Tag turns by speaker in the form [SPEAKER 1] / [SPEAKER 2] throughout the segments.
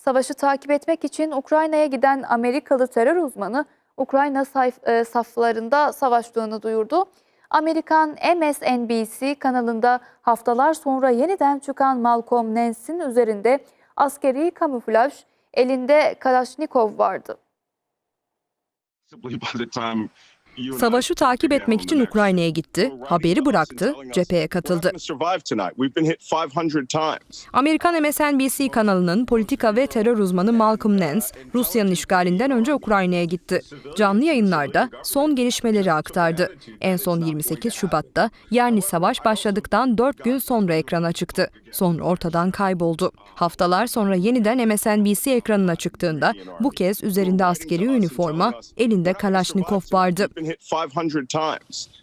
[SPEAKER 1] Savaşı takip etmek için Ukrayna'ya giden Amerikalı terör uzmanı Ukrayna e, saflarında savaştığını duyurdu. Amerikan MSNBC kanalında haftalar sonra yeniden çıkan Malcolm Nance'in üzerinde askeri kamuflaj, elinde Kalashnikov vardı.
[SPEAKER 2] Savaşı takip etmek için Ukrayna'ya gitti, haberi bıraktı, cepheye katıldı. Amerikan MSNBC kanalının politika ve terör uzmanı Malcolm Nance, Rusya'nın işgalinden önce Ukrayna'ya gitti. Canlı yayınlarda son gelişmeleri aktardı. En son 28 Şubat'ta yani savaş başladıktan 4 gün sonra ekrana çıktı. Sonra ortadan kayboldu. Haftalar sonra yeniden MSNBC ekranına çıktığında bu kez üzerinde askeri üniforma, elinde Kalashnikov vardı.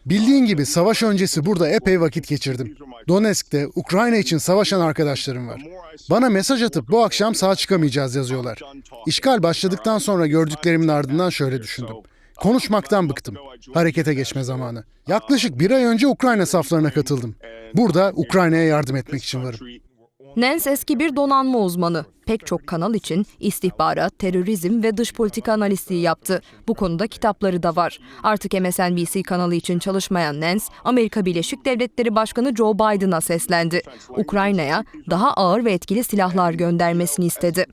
[SPEAKER 3] Bildiğin gibi savaş öncesi burada epey vakit geçirdim. Donetsk'te Ukrayna için savaşan arkadaşlarım var. Bana mesaj atıp bu akşam sağ çıkamayacağız yazıyorlar. İşgal başladıktan sonra gördüklerimin ardından şöyle düşündüm. Konuşmaktan bıktım. Harekete geçme zamanı. Yaklaşık bir ay önce Ukrayna saflarına katıldım. Burada Ukrayna'ya yardım etmek için varım.
[SPEAKER 2] Nance eski bir donanma uzmanı. Pek çok kanal için istihbarat, terörizm ve dış politika analistliği yaptı. Bu konuda kitapları da var. Artık MSNBC kanalı için çalışmayan Nance, Amerika Birleşik Devletleri Başkanı Joe Biden'a seslendi. Ukrayna'ya daha ağır ve etkili silahlar göndermesini istedi.